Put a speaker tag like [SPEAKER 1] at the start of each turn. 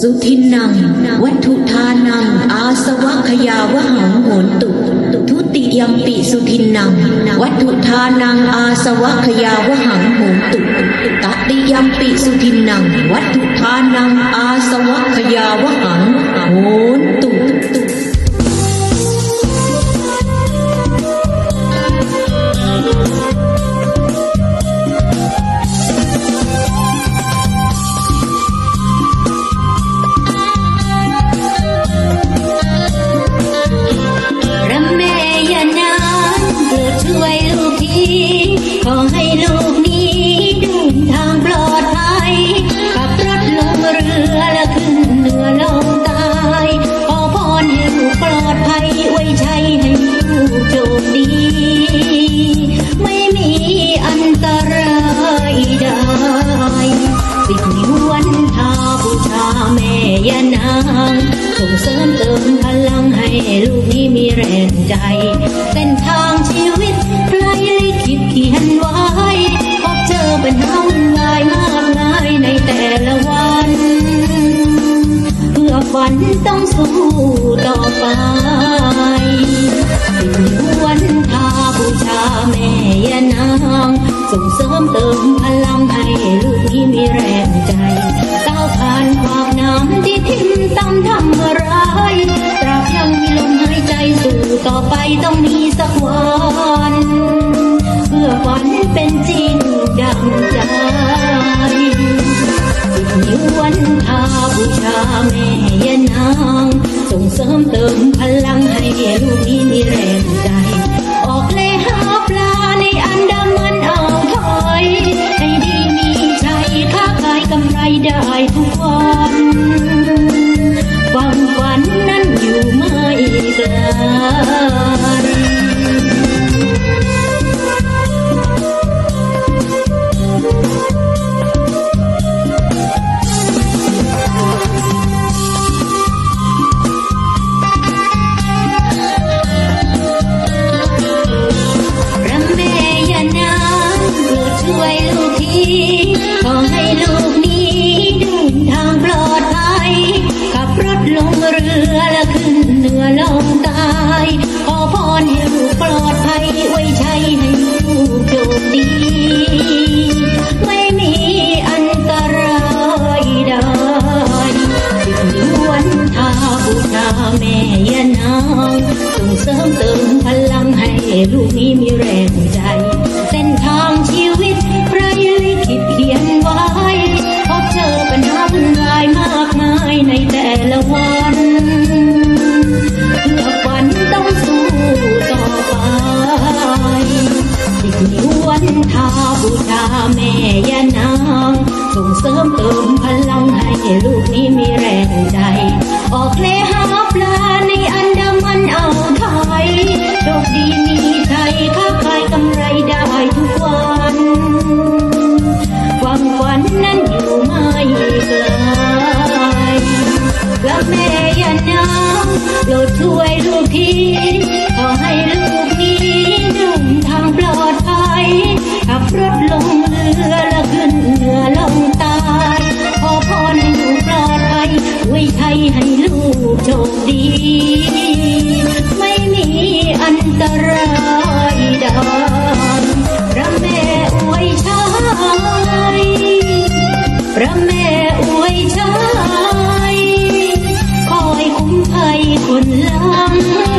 [SPEAKER 1] สุทินัง วัตถุทานัง อาสวะขยาวหังโหนตุทุติยมปิสุทินัง วัตถุทานัง อาสวะขยาวหังโหนตุตติยมปิสุทินัง วัตถุทานัง อาสวะขยาวหัง
[SPEAKER 2] แม่ยานางส่งเสริมเติมพลังให้ลูกนี้มีแรงใจ เส้นทางชีวิตใครลิขิตเขียนไว้พบเจอปัญหาวุ่นวายมากมายในแต่ละวัน เพื่อฝันต้องสู้ต่อไปสิ่งวันทาบูชาแม่ยานาง ส่งเสริมเติมพลังให้ลูกนี้มีแรงใจ ต่อไปต้องมีสักวันเพื่อฝันเป็นจริงดังใจสิบนิ้ววันทาบูชาแม่ยานาง ส่งเสริมเติมพลังให้ลูกนี้มีแรงใจ ปลอดภัยไว้ใช้ให้ลูกโชคดี ไม่มีอันตรายใดสิบนิ้ววันทาบูชาแม่ยานางส่งเสริมเติมพลังให้ลูกนี้มีแรงใจาแม่ยาน รือละขึ้นเหนือลงใต้ขอพรให้ลูกปลอดภัยไว้ไทยให้ลูกโชคดี ไม่มีอันตรายใดพระแม่อวยชัยพระแม่อวยชัยคอยคุ้มภัยคนลำ